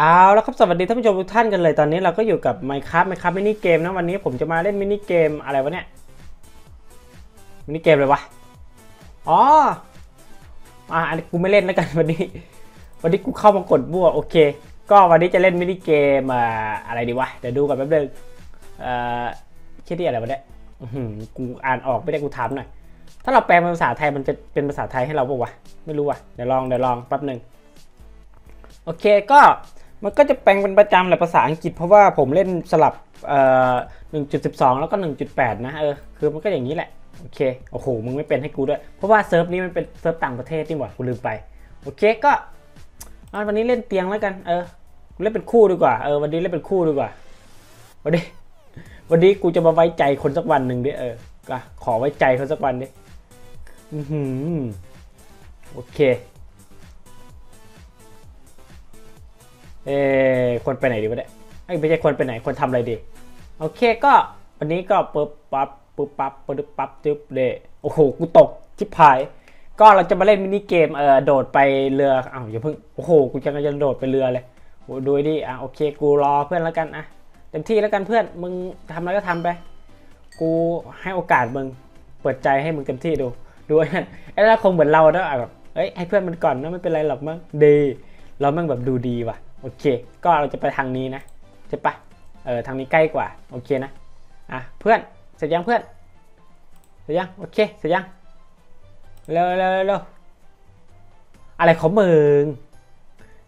เอาแล้วครับสวัสดีท่านผู้ชมทุกท่านกันเลยตอนนี้เราก็อยู่กับ Minecraft Minecraft มินิเกมนะวันนี้ผมจะมาเล่นมินิเกมอะไรวะเนี่ยมินิเกมเลยวะอ๋ออะอันนี้กูไม่เล่นแล้วกันวันนี้ วันนี้กูเข้ามากดบัวโอเค ก็วันนี้จะเล่นมินิเกมอะไรดีวะเดี๋ยวดูก่อนแป๊บนึงเอ่อชื่อที่อะไรวะเนี่ยกูอ่านออกไม่ได้กูถามหน่อยถ้าเราแปลเป็นภาษาไทยมันจะเป็นภาษาไทยให้เราปะวะไม่รู้ว่ะเดี๋ยวลองเดี๋ยวลองแป๊บนึงโอเคก็ มันก็จะแปลงเป็นประจำแหละภาษาอังกฤษเพราะว่าผมเล่นสลับเอ่อ1.12 แล้วก็ 1.8 นะเออคือมันก็อย่างนี้แหละ โอเค โอ้โห มึงไม่เป็นให้กูด้วย เพราะว่าเซิร์ฟนี้มันเป็นเซิร์ฟต่างประเทศนี่หว่ากูลืมไป โอเคก็วันนี้เล่นเตียงแล้วกันเออเล่นเป็นคู่ดีกว่าเออวันนี้เล่นเป็นคู่ดีกว่าวันนี้วันนี้กูจะมาไว้ใจคนสักวันหนึ่งดิเออก็ขอไว้ใจเขาสักวันดิอือหือโอเค เอ้คนไปไหนดีวะเนี่ยไม่ใช่คนไปไหนคนทำอะไรดี โอเคก็วันนี้ก็ปึ๊บปั๊บปึ๊บปั๊บปึ๊บปั๊บจึ๊บเดโอ้โหกูตกชิบหาย ก็เราจะมาเล่นมินิเกมเออโดดไปเรืออ้าวอย่าเพิ่งโอ้โหกูจะจะโดดไปเรือเลยโอ้ดูดิอะโอเคกูรอเพื่อนแล้วกันอะเต็มที่แล้วกันเพื่อนมึงทำอะไรก็ทำไป กูให้โอกาสมึงเปิดใจให้มึงเต็มที่ดูดูไอ้นั่นไอ้นั่นคงเหมือนเราเนอะอะแบบเอ้ยให้เพื่อนมันก่อนนะไม่เป็นไรหรอกมั้งดี เราแม่งแบบดูดีว่ะ โอเค ก็เราจะไปทางนี้นะใช่ปะเออทางนี้ใกล้กว่า โอเคนะ อะ เพื่อน เสร็จยังเพื่อน เสร็จยัง โอเค เสร็จยัง เร็วเร็วเร็วอะไรของมึง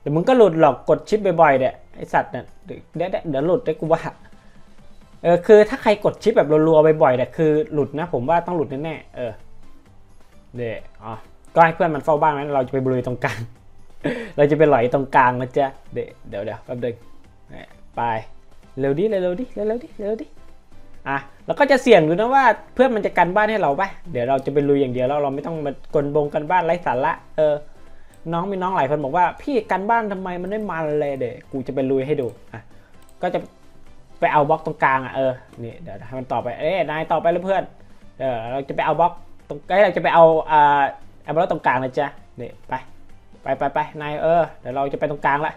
เดี๋ยวมึงก็หลุดหรอก กดชิปบ่อยๆเนี่ยไอสัตว์เนี่ยเดี๋ยวเดี๋ยวเดี๋ยวหลุดได้กูว่า เออ คือถ้าใครกดชิปแบบรัวๆบ่อยๆเนี่ยคือหลุดนะ ผมว่าต้องหลุดแน่ๆ เออ เดี๋ยวอ๋อ ก็ให้เพื่อนมันเฝ้าบ้านนั้นเราจะไปบริเวณตรงกลาง เราจะไปหลอยตรงกลางนะจ๊ะเดี๋ยวเดี๋ยวเดี๋ยวแป๊บนึงไปเร็วดิเร็วดิเร็วดิเร็วดิอะแล้วก็จะเสี่ยงดูนะว่าเพื่อนมันจะกันบ้านให้เราปะเดี๋ยวเราจะไปลุยอย่างเดียวแล้วเราไม่ต้องมากลบงกันบ้านไร้สาระเออ น้องมีน้องหลายคนบอกว่า พี่กันบ้านทำไมมันไม่มันเลยเดี๋ยวกูจะไปลุยให้ดูอะก็จะไปเอาบล็อกตรงกลางอะเออนี่เดี๋ยวให้มันต่อไปเอ้นายต่อไปเลยเพื่อนเดี๋ยวเราจะไปเอาบล็อกตรงใกล้เราจะไปเอาอ่าเอาบล็อกตรงกลางนะจ๊ะนี่ไป ไปไปไปนายเออเดี๋ยวเราจะไปตรงกลางละ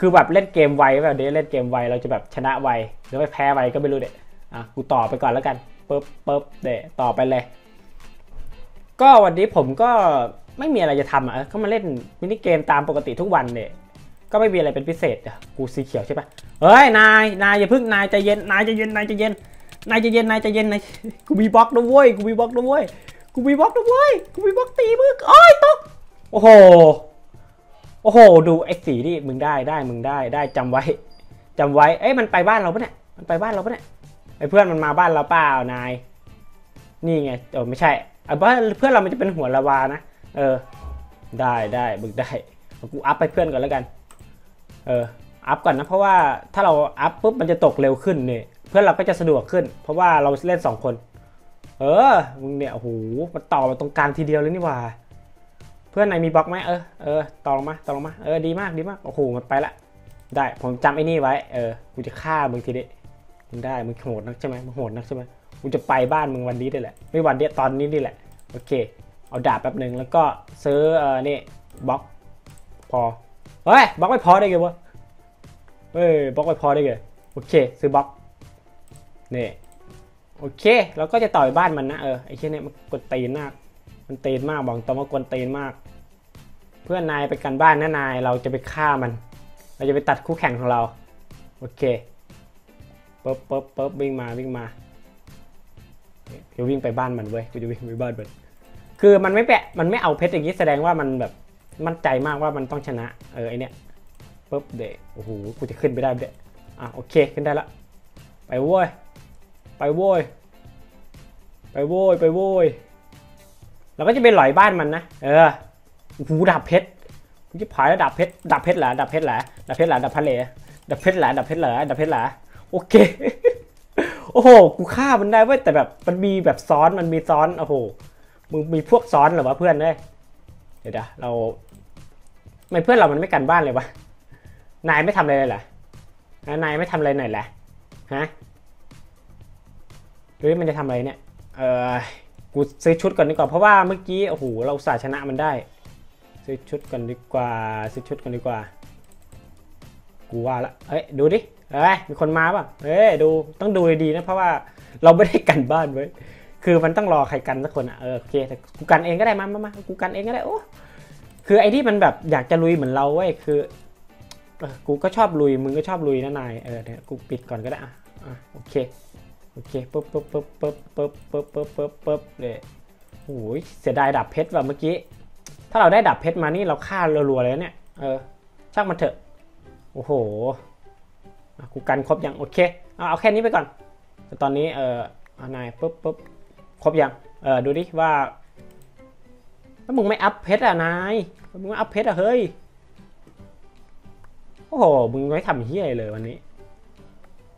คือแบบเล่นเกมไวแบบนี้เล่นเกมไวเราจะแบบชนะไวหรือไม่แพ้ไวก็ไม่รู้เด็อะกูต่อไปก่อนแล้วกันปึ๊บปึ๊บเดะต่อไปเลย ก็วันนี้ผมก็ไม่มีอะไรจะทำอะเออก็มาเล่นมินิเกมตามปกติทุกวันเนี่ยก็ไม่มีอะไรเป็นพิเศษอะกูสีเขียวใช่ปะเฮ้ยนายนายอย่าพึ่งนายใจเย็นนายใจเย็นนายใจเย็นนายใจเย็นนายใจเย็นนายกูมีบล็อกด้วยเว้ยกูมีบล็อกด้วยเว้ยกูมีบล็อกด้วยเว้ยกูมีบล็อกตีมึงโอ้ยตก โอ้โห โอ้โห ดูไอ้สีนี่มึงได้ได้มึงได้ได้จำไว้จำไว้ เอ้ยมันไปบ้านเราปะเนี่ย มันไปบ้านเราปะเนี่ย ไอ้เพื่อนมันมาบ้านเราเปล่านาย นี่ไงเออไม่ใช่ไอ้เพื่อนเพื่อนเรามันจะเป็นหัวละวานะ เออ ได้ได้มึงได้ กูอัพไปเพื่อนก่อนแล้วกัน เออ อัพก่อนนะ เพราะว่าถ้าเราอัพปุ๊บมันจะตกเร็วขึ้นเนี่ย เพื่อนเราก็จะสะดวกขึ้น เพราะว่าเราเล่นสองคน เออ มึงเนี่ยโอ้โหมันต่อมาตรงกลางทีเดียวเลยนี่ว่า เพื่อนไหนมีบล็อกไหมเออเออต่อลงมาต่อลงมาเออดีมากดีมากโอ้โหมันไปละ ได้ผมจำไอ้นี่ไว้เออกูจะฆ่ามึงทีเดียมึงได้มึงโหดนักใช่ไหมมึงโหดนักใช่ไหมกูจะไปบ้านมึงวันนี้ได้แหละ ไม่วันเดียตอนนี้นี่แหละโอเค เอาดาบแป๊บหนึ่งแล้วก็ซื้อเออนี่บล็อกพอเฮ้ยบล็อกไม่พอได้ไงวะเฮ้ยบล็อกไม่พอได้ไงโอเค ซื้อบล็อกนี่โอเคเราก็จะต่อยบ้านมันนะเออไอ้เช่นนี้มันกดตีนมาก มันเตนมากบอกตรงว่ากวนเตนมาก เพื่อนนายไปกันบ้านนะนายเราจะไปฆ่ามัน เราจะไปตัดคู่แข่งของเรา โอเคปึ๊บปึ๊บปึ๊บวิ่งมาวิ่งมาเดี๋ยววิ่งไปบ้านมันเว้ยกูจะวิ่งไปบ้านมันคือมันไม่แปะมันไม่เอาเพชรอย่างนี้แสดงว่ามันแบบมั่นใจมากว่ามันต้องชนะ เออไอเนี้ยปึ๊บเดะโอ้โหกูจะขึ้นไปได้เดะอะโอเคขึ้นได้ละไปโว้ยไปโว้ยไปโว้ยไปโว้ย เราก็จะไปหลอยบ้านมันนะ เออหูดาบเพชรกูจะผายแล้วดาบเพชรดาบเพชรเหรอดาบเพชรเหรอดาบเพชรเหรอดาบพะเลดาบเพชรเหรอดาบเพชรเหรอดาบเพชรเหรอโอเค โอ้โห กูฆ่ามันได้เว้ย แต่แบบมันมีแบบซ้อน มันมีซ้อน โอ้โห มึงมีพวกซ้อนเหรอวะเพื่อนเอ้ยเดี๋ยวเราไม่เพื่อนเรามันไม่กันบ้านเลยวะ นายไม่ทำอะไรเลยเหรอนายไม่ทำอะไรหน่อยเหรอฮะหรือมันจะทำอะไรเนี่ย เออ กูซื้อชุดก่อนดีกว่าเพราะว่าเมื่อกี้โอ้โหเราสาชนะมันได้ ซื้อชุดก่อนดีกว่า ซื้อชุดก่อนดีกว่า กูว่าละเอ้ยดูดิเอ้ยมีคนมาป่ะเอ้ยดูต้องดูดีนะเพราะว่าเราไม่ได้กันบ้านไว้คือมันต้องรอใครกันสักคนอะเออโอเคแต่กูกันเองก็ได้มามามากูกันเองก็ได้โอ้คือไอ้ที่มันแบบอยากจะลุยเหมือนเราเว้ยคือกูก็ชอบลุยมึงก็ชอบลุยนะนายเออเดี๋ยวกูปิดก่อนก็ได้อะโอเค โอเคปึ๊บปึ๊บปึ๊บปึ๊บปึ๊บปึ๊บปึ๊บปึ๊บปึ๊บเลยโอ้ยเสียดายดับเพชรว่ะเมื่อกี้ ถ้าเราได้ดับเพชรมานี่เราฆ่ารัวๆเลยเนี่ย เออ ช่างมันเถอะ โอ้โหกูกันครบยังโอเค เอาเอาแค่นี้ไปก่อน แต่ตอนนี้เออเอานายปึ๊บปึ๊บครบยัง เออดูดิว่าแล้วมึงไม่อัพเพชรอะนาย มึงไม่อัพเพชรอะเฮ้ย โอ้โห มึงไม่ทำเฮี้ยเลยวันนี้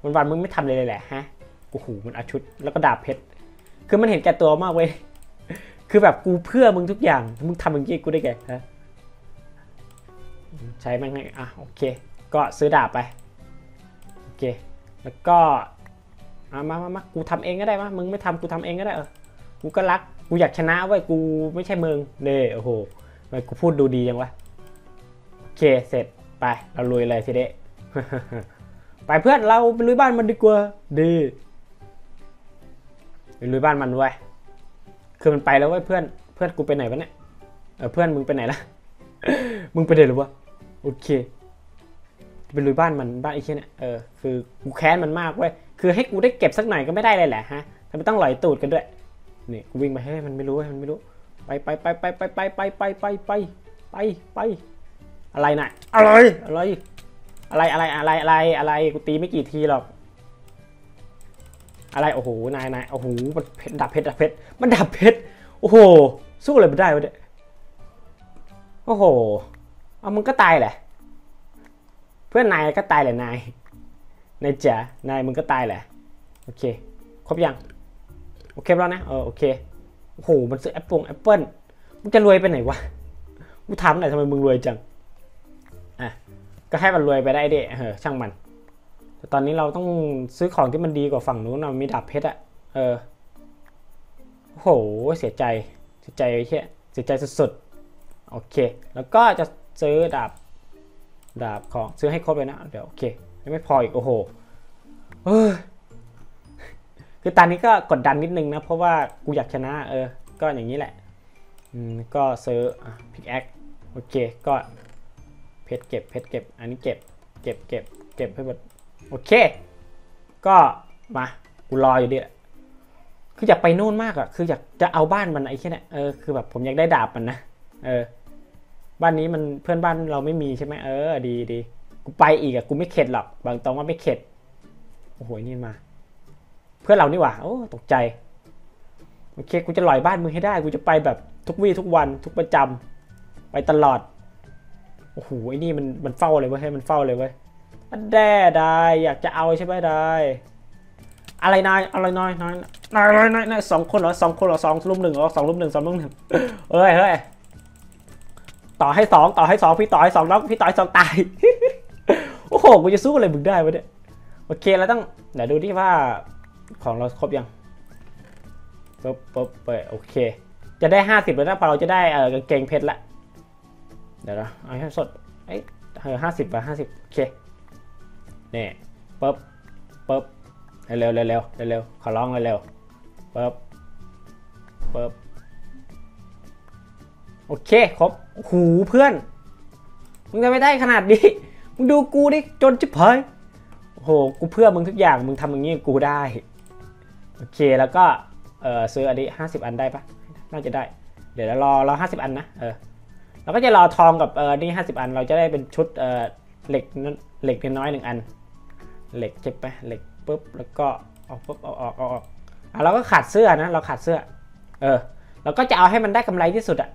วันวันมึงไม่ทำเลยเลยแหละฮะ โอ้โหมันอาชุดแล้วก็ดาบเพชรคือมันเห็นแก่ตัวมากเว้ยคือแบบกูเพื่อมึงทุกอย่างมึงทำอย่างนี้กูได้ไงฮะใช้แม่งอะโอเค ก็ซื้อดาบไปโอเค แล้วก็มามามากูทำเองก็ได้มามึงไม่ทำกูทำเองก็ได้เออกูก็รักกูอยากชนะเว้ยกูไม่ใช่มึงเน่โอ้โหทำไมกูพูดดูดียังวะโอเคเสร็จไปเราลุยเลยทีเดะไปเพื่อนเราไปลุยบ้านมันดีกว่าดี ลุยบ้านมันเว้ยคือมันไปแล้วเว้ยเพื่อนเพื่อนกูไปไหนวะเนี่ยเออเพื่อนมึงไปไหนละมึงไปไหนหรือวะโอเคไปลุยบ้านมันบ้านไอ้เชี่ยเนี่ยเออคือกูแค้นมันมากเว้ยคือให้กูได้เก็บสักหน่อยก็ไม่ได้เลยแหละฮะทำไมต้องหลอยตูดกันด้วยนี่กูวิ่งไปให้ยมันไม่รู้เว้ยมันไม่รู้ ไปไปไปไปไปไปไปไปไปไปไปไปอะไรน่ะอะไรอะไรอะไรอะไรอะไรอะไรอะไรกูตีไม่กี่ทีหรอก อะไรโอ้โหนายนายโอ้โหมันดับเพชรดับเพชรมันดับเพชรโอ้โหสู้อะไรไม่ได้วะเนี่ยโอ้โหเอามึงก็ตายแหละ เพื่อนนายก็ตายแหละนายนายจ๋านายมึงก็ตายแหละโอเคครบยังโอเคแล้วนะเออโอเคโอ้โหมันซื้อแอปเปิลแอปเปิลมึงจะรวยไปไหนวะกูถามหน่อยทำไมมึงรวยจังอะก็ให้มันรวยไปได้ดิเออช่างมัน ตอนนี้เราต้องซื้อของที่มันดีกว่าฝั่งนู้นนะมีดาบเพชรอะเออโหเสียใจเสียใจไอ้เหี้ยเสียใจสุดๆ โอเค แล้วก็จะซื้อดาบดาบของซื้อให้ครบเลยนะ เดี๋ยวโอเค ไม่พออีก โอ้โหเฮ้ยคือตอนนี้ก็กดดันนิดนึงนะ เพราะว่ากูอยากชนะ เออ ก็อย่างนี้แหละอืมก็ซื้อพิกแอคโอเค ก็เพชรเก็บเพชรเก็บ อันนี้เก็บ เก็บเก็บเก็บให้หมด โอเค ก็มา กูรออยู่ดิคืออยากไปนู่นมากอะคืออยากจะเอาบ้านมันไอ้แค่นี้เออ คือแบบผมอยากได้ดาบมันนะ เออ บ้านนี้มันเพื่อนบ้านเราไม่มีใช่ไหมเออ ดีดีกูไปอีกอะกูไม่เข็ดหรอก บางตรงว่าไม่เข็ด โอ้โห นี่มา เพื่อนเรานี่หว่า โอ้ ตกใจ โอเค กูจะลอยบ้านมึงให้ได้ กูจะไปแบบทุกวี่ทุกวัน ทุกประจำไปตลอด โอ้โห ไอ้นี่มันมันเฝ้าเลยเว้ย มันเฝ้าเลยเว้ย อันแด่ได้อยากจะเอาใช่ไหมได้ อะไรนายอะไรนายนายนายนายนายนายสองคนเหรอสองคนเหรอสองลุ่มหนึ่งเหรอสองลุ่มหนึ่งสองลุ่มหนึ่งเอ้ยเฮ้ยต่อให้สองต่อให้สองพี่ต่อให้สองน้องพี่ต่อให้สองตายโอ้โหกูจะสู้อะไรมึงได้วะเนี่ยโอเคเราต้องเดี๋ยวดูที่ว่าของเราครบยังปุ๊บปุ๊บเปิดโอเค จะได้ห้าสิบแล้วนะพอเราจะได้เออกางเกงเพชรละเดี๋ยวนะเอาให้สดเอ้ยเออห้าสิบไปห้าสิบโอเค นี่ปุ๊บปุ๊บเร็วเร็วเร็วเร็วเร็วขอร้องเร็วปุ๊บปุ๊บโอเคครบหูเพื่อน มึงจะไม่ได้ขนาดนี้ มึงดูกูดิ จนจิบหายโห กูเพื่อมึงทุกอย่าง มึงทำอย่างนี้กูได้ โอเค แล้วก็ เออซื้ออันนี้ห้าสิบอันได้ปะน่าจะได้ เดี๋ยวเรารอรอห้าสิบอันนะ เออเราก็จะรอทองกับ เออนี่ห้าสิบอัน เราจะได้เป็นชุด เออเหล็กเหล็กน้อยหนึ่งอัน เหล็กเจ็บไปเหล็กปุ๊บแล้วก็ออกปุ๊บเอาออกเอาออกอะเราก็ขาดเสื้อนะเราขาดเสื้อ เออเราก็จะเอาให้มันได้กำไรที่สุดอะ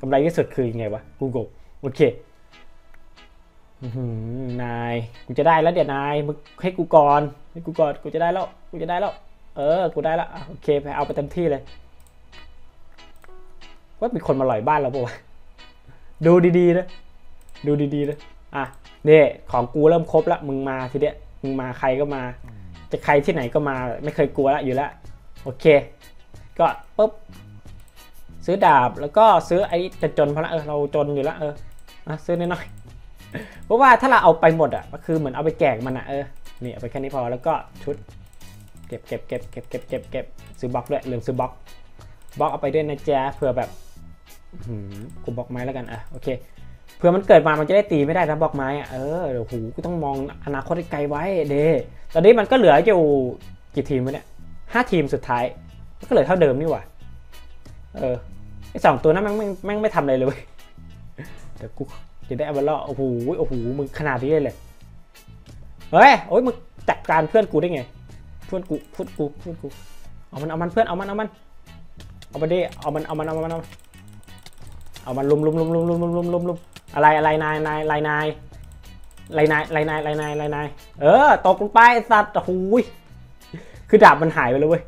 กำไรที่สุดคือยังไงวะกูงงโอเคนายกูจะได้แล้วเดี๋ยวนายมึงให้กูก่อนให้กูก่อนกูจะได้แล้วกูจะได้แล้ว เออ กูได้แล้วโอเคไปเอาไปเต็มที่เลยว่ามีคนมาหลอยบ้านเราปะวะดูดีๆนะดูดีๆนะอะ นี่ของกูเริ่มครบแล้วมึงมาทีเดียมึงมาใครก็มา จะใครที่ไหนก็มาไม่เคยกลัวละอยู่แล้วโอเค ก็ปุ๊บซื้อดาบแล้วก็ซื้อไอ้จะจนเพราะละเออเราจนอยู่แล้วเอออะซื้อน้อยเพราะว่าถ้าเราเอาไปหมดอะก็คือเหมือนเอาไปแจกมันอะเออนี่เอาไปแค่นี้พอแล้วก็ชุดเก็บเก็บเก็บเก็บเก็บเก็บเก็บซื้อบล็อกด้วยลืมซื้อบล็อกบล็อกเอาไปด้วยนะจ๊ะเผื่อแบบกูบล็อกไม้แล้วกันอะโอเค เผื่อมันเกิดมามันจะได้ตีไม่ได้นะบล็อกไม้อะเออเดี๋ยวหูกูต้องมองอนาคตให้ไกลไว้เดตอนนี้มันก็เหลืออยู่กี่ทีมวะเนี่ยห้าทีมสุดท้ายก็เหลือเท่าเดิมนี่หว่าเออไอสองตัวนั้นแม่งแม่งไม่ทำอะไรเลยเดี๋ยวกูจะได้อาไปล่อโอ้โหโอ้โหมึงขนาดนี้เลยเลยเฮ้ยโอ้ยมึงจัดการเพื่อนกูได้ไงเพื่อนกูเพื่อนกูเพื่อนกูเอามันเอามันเพื่อนเอามันเอามันเอามันดิเอามันเอามันเอามันเอามันเอามันลุมลุมลุมลุมลุมลุมลุมลุมลุม อะไรอะไรนายนายลายนายลายนายลายนายลายนายลายนายเออ ตกลงไปสัตว์โอ้ยคือดาบมันหายไปเลยเว้ย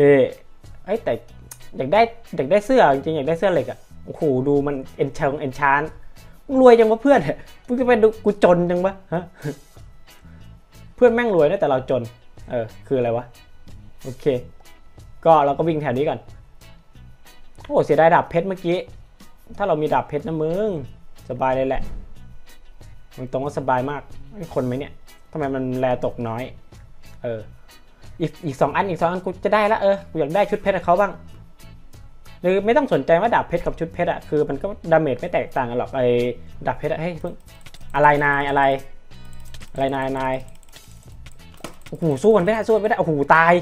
นี่ไอ้แต่อยากได้อยากได้เสื้อจริงอยากได้เสื้อเหล็กอะโอ้โหดูมันเอ็นเชงเอ็นชานรวยจังวะเพื่อนมึงจะไปดูกูจนจังวะฮะเพื่อนแม่งรวยนะแต่เราจน เออ คืออะไรวะ โอเค ก็เราก็วิ่งแถวนี้ก่อน โอ้เสียดายดาบเพชรเมื่อกี้ ถ้าเรามีดาบเพชรนะมึง สบายเลยแหละมึงตรงว่าสบายมากไอ้คนไหมเนี่ยทำไมมันแลตกน้อย เออ อีกอีกสองอันอีกสองอันกูจะได้ละเออ กูอยากได้ชุดเพชรเขาบ้าง หรือไม่ต้องสนใจว่าดาบเพชรกับชุดเพชรอะคือมันก็ดาเมจไม่แตกต่างกันหรอกไอ้ดาบเพชรอะเฮ้ยเพิ่งอะไรนายอะไร อะไรนายนายโอ้โหสู้มันไม่ได้สู้มันไม่ได้โอ้โหตาย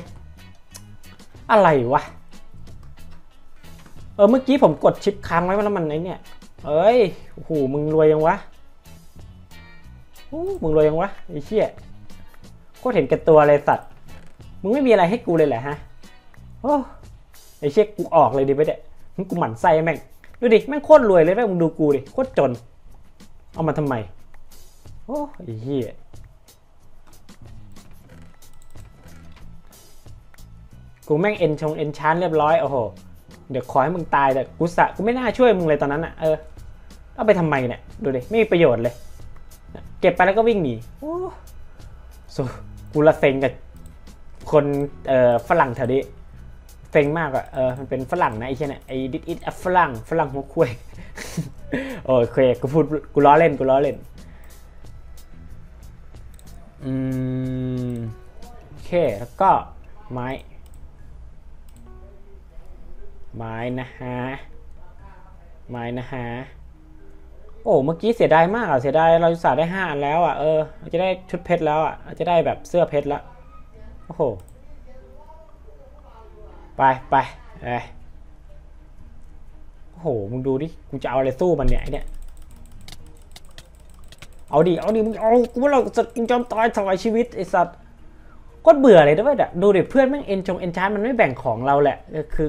อะไรวะ เออเมื่อกี้ผมกดชิปค้างไว้แล้วมันไอเนี่ย เอ้ยโอ้โหมึงรวยยังวะโอ้มึงรวยยังวะไอ้เชี่ยโคตรเห็นแก่ตัวเลยสัตว์ มึงไม่มีอะไรให้กูเลยแหละฮะโอ้ไอ้เชี่ยกูออกเลยดิไปเด็มึงกูหมั่นไส้แม่งดูดิแม่งโคตรรวยเลยแม่งมึงดูกูดิโคตรจน เอามาทำไมโอ้ไอ้เหี้ยกูแม่งเอ็นชงเอ็นชานเรียบร้อยโอ้โห เดี๋ยวขอให้มึงตายแต่กูสะกูไม่น่าช่วยมึงเลยตอนนั้นอะเออเอาไปทำไมเนี่ยดูดิไม่มีประโยชน์เลย เก็บไปแล้วก็วิ่งหนีโอ้สุกูละเซ็งกับคนเอ่อฝรั่งแถวนี้เซ็งมากอะเออมันเป็นฝรั่งนะไอ้เช่นเนี่ยไอ้ดิดอิทฝรั่งฝรั่งหัวคุ้ยโอเคกูพูดกูล้อเล่นกูล้อเล่นอืมโอเคแล้วก็ไม้ ไม้นะฮะ ไม้นะฮะ โอ้ เมื่อกี้เสียดายมากอะ เสียดายเราอุตส่าห์ได้ห้าอันแล้วอะ เออ จะได้ชุดเพชรแล้วอะ จะได้แบบเสื้อเพชรแล้วโอ้โห ไปไปเอ้ยโอ้โห มึงดูดิ กูจะเอาอะไรสู้มันเนี่ยไอเนี่ยเอาดิ เอาดิ มึง เอา กูว่าเราจะจอมตายถวายชีวิตไอสัตว์ก็เบื่อเลยนะเว้ยดูดิเพื่อนแม่งเอ็นจงเอ็นชานมันไม่แบ่งของเราแหละ คือ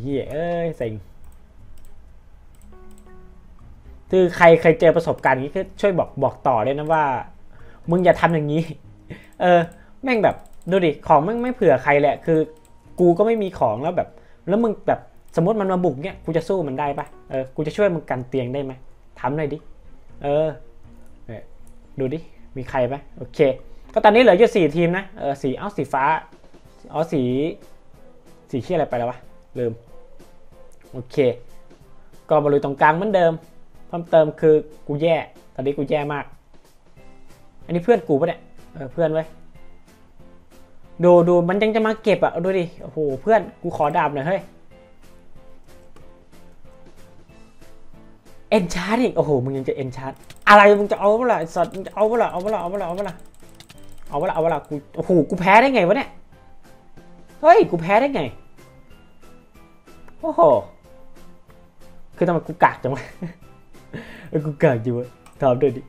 เหี้ยเอ้ยเซ็งคือใครเคยเจอประสบการณ์นี้ก็ช่วยบอกบอกต่อด้วยนะว่า มึงอย่าทำอย่างนี้ เออ แม่งแบบดูดิของแม่งไม่เผื่อใครแหละ คือ กูก็ไม่มีของแล้วแบบ แล้วมึงแบบสมมติมันมาบุกเนี่ยกูจะสู้มันได้ปะเออกูจะช่วยมึงกันเตียงได้ไหมทำหน่อยดิเออดูดิมีใครไหมโอเค ก็ตอนนี้เหลืออยู่สี่ทีมนะเออสีเอ้าสีฟ้า อ๋อสี สีเขียอะไรไปแล้ววะลืม โอเค ก็มาลุยตรงกลางเหมือนเดิม เพิ่มเติมคือกูแย่ ตอนนี้กูแย่มาก อันนี้เพื่อนกูปะเนี่ย เออเพื่อนไว้ยดูดูมันยังจะมาเก็บอะดูดิ โอ้โห เพื่อนกูขอดาบหน่อยเฮ้ย เอ็นชาร์ดอีก โอ้โห มึงยังจะเอ็นชาร์ดอะไร มึงจะเอาเปล่าไอ้สัตว์มึงจะเอาเปล่าเอาเปล่าเอาเปล่าเอาเปล่าเอาเปล่าเอาเปล่ากู โอ้โห กูแพ้ได้ไงวะเนี่ย เฮ้ย กูแพ้ได้ไง โอ้โห คือทำไมกูกากจังวะเออกูกากอยู่วะตอบด้วยดิ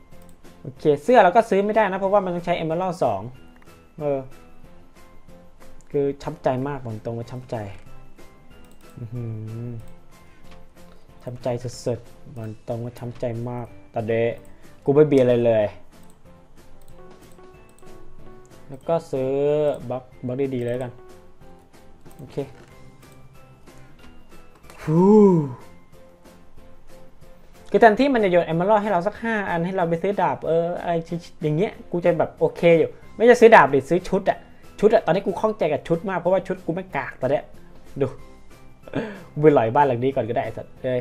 โอเค เสื้อเราก็ซื้อไม่ได้นะ เพราะว่ามันต้องใช้ Emerald สองเออ คือช้ำใจมากบอกตรงว่าช้ำใจอื้อหือช้ำใจสุดๆบอกตรงว่าช้ำใจมากตอนเดะกูไม่เบียร์อะไรเลยแล้วก็ซื้อบล็อกบล็อกดีๆเลยกัน โอเคฟูคือแทนที่มันจะโยนแอมเบอร์ให้เราสักห้าอันให้เราไปซื้อดาบเอออะไรอย่างเงี้ยกูจะแบบโอเคอยู่ ไม่จะซื้อดาบหรือซื้อชุดอะชุดอะตอนนี้กูคล่องใจกับชุดมากเพราะว่าชุดกูไม่กากตอนเนี้ยดูกูไปหลอยบ้านหลังนี้ก่อนก็ได้สัตว์เอ้ย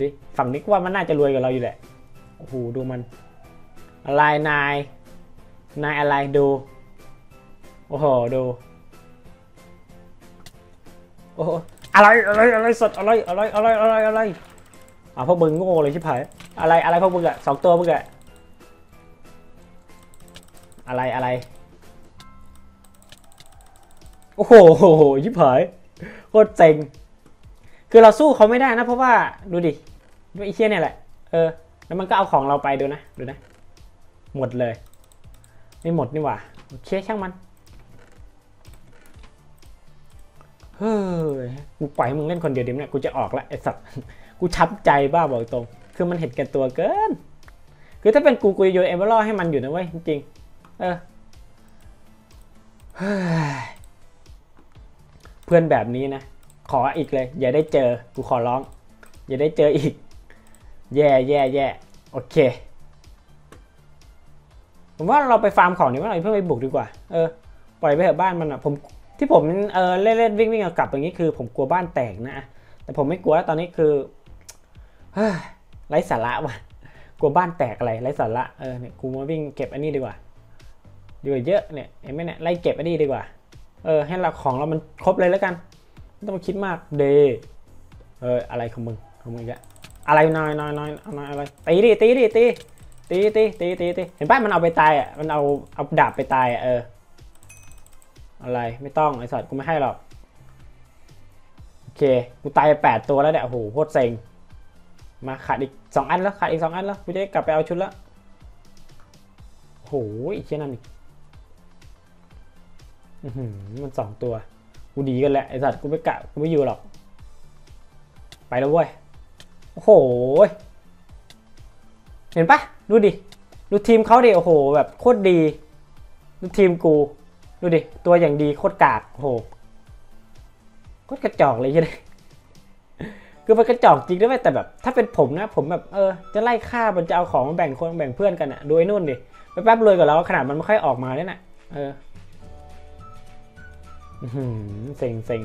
ดิฝั่งนี้ว่ามันน่าจะรวยกว่าเราอยู่แหละโอ้โหดูมันอะไรนายนายอะไรดูโอ้โหดู โอ้โหอะไรอะไรอะไรสดอะไรอะไรอะไรอะไรอะไรอะพวกมึงโง่เลยชิบหายอะไรอะไรพวกมึงอะสองตัวมึงอะอะไรอะไรโอ้โหชิบหายโคตรเจ๋งคือเราสู้เขาไม่ได้นะ เพราะว่าดูดิด้วยไอ้เชี่ยเนี่ยแหละเออแล้วมันก็เอาของเราไปดูนะดูนะ หมดเลย ไม่หมดนี่หว่าโอเคช่างมัน เฮ้ย กูปล่อยให้มึงเล่นคนเดียวเดี๋ยวเนี่ยกูจะออกละไอ้สัตว์ กูช้ำใจบ้าบอกตรง คือมันเห็นแก่ตัวเกิน คือถ้าเป็นกูกูจะโยนเอเวอร์ลให้มันอยู่นะเว้ยจริงเออเฮ้ยเพื่อนแบบนี้นะ ขออีกเลย อย่าได้เจอ กูขอร้อง อย่าได้เจออีก แย่แย่แย่โอเค ผมว่าเราไปฟาร์มของดีกว่าเราเพื่อไปบุกดีกว่า เออ ปล่อยไปเถอะบ้านมันอะ ผม ที่ผมเออเล่นเล่นวิ่งวิ่งกลับอย่างนี้คือ ผมกลัวบ้านแตกนะ แต่ผมไม่กลัวแล้วตอนนี้คือเฮ้ไร้สาระว่ะ กลัวบ้านแตกอะไรไร้สาระเออเนี่ยกูมาวิ่งเก็บอันนี้ดีกว่าดีกว่าเยอะเนี่ยเห็นไหมเนี่ยไล่เก็บอันนี้ดีกว่า เออให้เราของเรามันครบเลยแล้วกันไม่ต้องมาคิดมากเดเอออะไรของมึงของมึงอะอะไรน้อยน้อยน้อยน้อยอะไรตีดิตีดิตีตีตีตีตีตีเห็นป่ะมันเอาไปตายอะมันเอาเอาดาบไปตายอะเออ อะไรไม่ต้องไอ้สัตว์กูไม่ให้หรอก โอเค กูตายไปแปดตัวแล้วเนี่ยโอ้โหโคตรเซ็ง มาขาดอีกสองอันแล้วขาดอีกสองอันแล้วกูจะได้กลับไปเอาชุดแล้วโอ้โหอีกเช่นนั้นอีกมันสองตัวกูดีกันแหละไอสัตว์กูไม่กะกูไม่อยู่หรอก ไปแล้วเว้ยโอ้โหเห็นปะดูดิดูทีมเขาดิโอ้โหแบบโคตรดีดูทีมกู ดูดิ ตัวอย่างดีโคตรกากโหโคตรกระจอกเลยใช่ไหมคือมันกระจอกจริงด้วยแต่แบบ ถ้าเป็นผมนะ ผมแบบเออจะไล่ฆ่ามันจะเอาของมาแบ่งคนแบ่งเพื่อนกันอะโดยนู่นดิไปแป๊บรวยกว่าเราขนาดมันไม่ค่อยออกมาเนี่ยนะเออเซ็งเซ็ง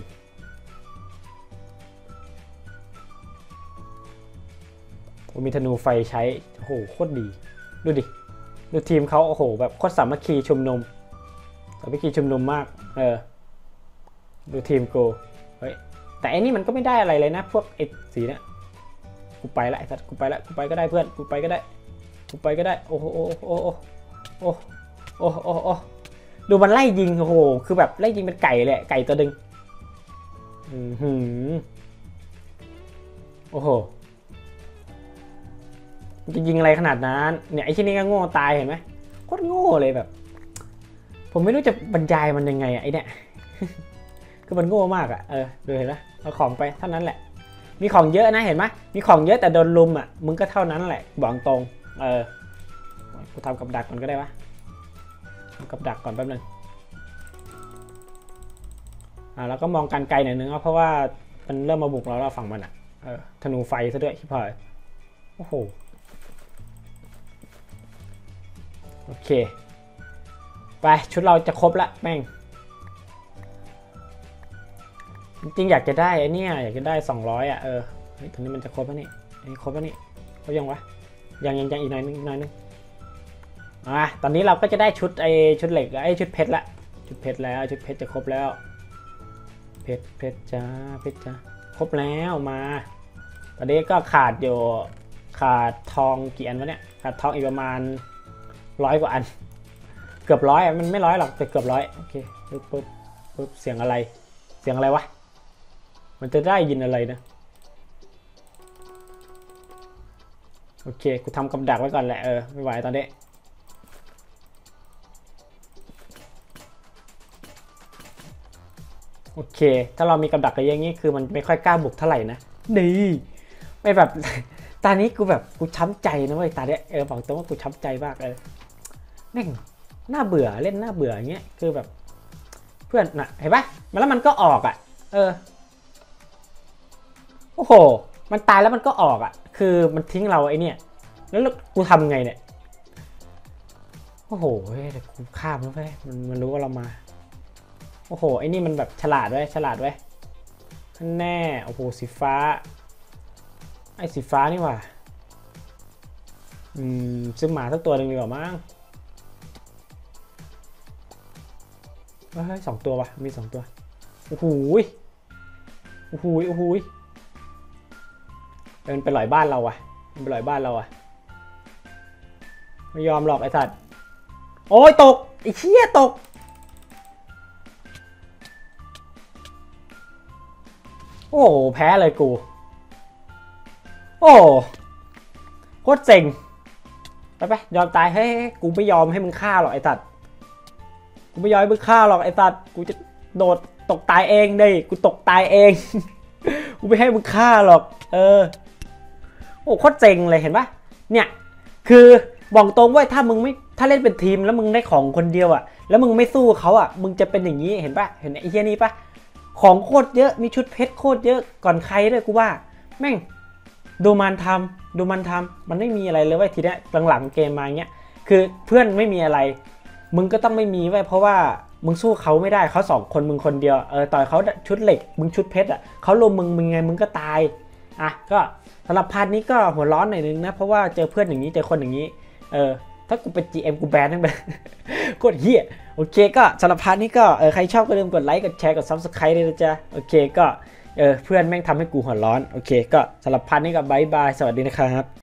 ผมมีธนูไฟใช้โอ้โหโคตรดี ดูดิ ดูทีมเขาโอ้โห แบบโคตรสามัคคีชุมนุม สามัคคีชุมนุมมาก เออ ดูทีมกูเฮ้ย แต่อันนี้มันก็ไม่ได้อะไรเลยนะ พวกไอ้สีเนะกูไปละไอ้สัตว์กูไปละกูไปก็ได้เพื่อน กูไปก็ได้ กูไปก็ได้ โอ้โหโอ้โหโอ้โหโอ้โหโอ้โหโอ้ดูมันไล่ยิง โอ้โห คือแบบไล่ยิงเป็นไก่เลยอะไก่ตัวดึงอือหือโอ้โหจะยิงอะไรขนาดนั้น เนี่ยไอ้ที่นี่ก็โง่ตายเห็นไหมโคตรโง่เลยแบบ ผมไม่รู้จะบรรยายมันยังไงอะไอเนี่ยคือมันโง่มากอะเออดูเห็นไหมเอาของไปเท่านั้นแหละ มีของเยอะนะเห็นไหมมีของเยอะแต่โดนลุมอะมึงก็เท่านั้นแหละบอกตรงเออกูทำกับดักมันก็ได้วะกับดักก่อนแป๊บนึงอ่าแล้วก็มองกันไกลหน่อยนึงเพราะว่ามันเริ่มมาบุกเราแล้วฝั่งมันอะเออธนูไฟซะด้วยชิบหายโอ้โหโอเค ไปชุดเราจะครบละแม่ง จริงอยากจะได้ไอ้นี่อยากจะได้ 200 อะเออตอนนี้มันจะครบแล้วนี่ไอ้ครบแล้วนี่ครบยังวะยังยังยังอีกหน่อยนึงอีกหน่อยนึงอะตอนนี้เราก็จะได้ชุดไอชุดเหล็กไอชุดเพชรละชุดเพชรแล้วชุดเพชรจะครบแล้ว เพชรเพชรจ้าเพชรจ้าครบแล้วมา ตอนนี้ก็ขาดอยู่ขาดทองกี่อันวะเนี่ยขาดทองอีกประมาณร้อยกว่าอัน กือบร้อยมันไม่ร้อยหรอกแต่เกือบร้อยโอเคปึ๊บปึ๊บปึ๊บเสียงอะไร เสียงอะไรวะ มันจะได้ยินอะไรนะ โอเคกูทำกับดักไว้ก่อนแหละเออไม่ไหวตอนนี้โอเค ถ้าเรามีกับดักอะไรอย่างนี้คือมันไม่ค่อยกล้าบุกเท่าไหร่นะดีไม่แบบตอนนี้กูแบบกูช้ำใจนะเว้ยตาเนี้ยเออบอกตรงว่ากูช้ำใจมากเลยแม่ง น่าเบื่อเล่นน่าเบื่ออย่างเงี้ยคือแบบ เพื่อนน่ะเห็นปะมันแล้วมันก็ออกอะ เออโอ้โห มันตายแล้วมันก็ออกอะ คือมันทิ้งเราไอ้เนี่ย แล้วกูทำไงเนี่ยโอ้โหเฮ้ยแต่กูข้ามแล้วเว้ยมันมันรู้ว่าเรามา โอ้โหไอ้นี่มันแบบฉลาดไว้ยฉลาดไว้ยแน่โอ้โหสีฟ้า ไอ้สีฟ้านี่ว่าอืมซื้อหมาสักตัวหนึ่งดีกว่ามั้ง เฮ้ยสองตัววะมีสองตัวโอ้โหโอ้โหโอ้โหยเดินไปหลอยบ้านเราว่ะมันไปหลอยบ้านเราอะไม่ยอมหรอกไอ้สัตว์โอ้ยตกไอ้เชี่ยตกโอ้โหแพ้เลยกู โอ้โหโคตรเจ๋งไปไปยอมตายเฮ้ยกูไม่ยอมให้มึงฆ่าหรอกไอ้สัตว์ กูไม่ยอมให้มึงฆ่าหรอกไอ้สัตว์กูจะโดดตกตายเองดิกูตกตายเอง กูไม่ให้มึงฆ่าหรอก เออ โอ้โคตรเจ๋งเลยเห็นปะเนี่ย คือบอกตรงว่าถ้ามึงไม่ถ้าเล่นเป็นทีมแล้วมึงได้ของคนเดียวอะแล้วมึงไม่สู้เขาอะมึงจะเป็นอย่างนี้เห็นปะเห็นไอ้เฮียนี่ปะของโคตรเยอะมีชุดเพชรโคตรเยอะก่อนใครด้วยกูว่า แม่งดูมันทำดูมันทำมันไม่มีอะไรเลยว้ยทีเนี้ยหลังๆเกมมาเงี้ยคือเพื่อนไม่มีอะไร มึงก็ต้องไม่มีไว้เพราะว่ามึงสู้เขาไม่ได้เขาสองคนมึงคนเดียวเออต่อยเขาชุดเหล็ก มึงชุดเพชรอะเขาลมมึงมึงไงมึงก็ตายอะก็สำหรับพาร์ทนี้ก็หัวร้อนหน่อยนึงนะเพราะว่าเจอเพื่อนอย่างนี้เจอคนอย่างนี้เออถ้ากูเป็น GM กูแบนทั้งไปโคตรเฮียโอเคก็สำหรับพาร์ทนี้ก็เออใครชอบก็อย่าลืมกดไลค์กดแชร์กด Subscribe ด้วยนะจ๊ะโอเคก็เออเพื่อนแม่งทำให้กูหัวร้อนโอเคก็สำหรับพันนี้ก็บายบายสวัสดีนะครับ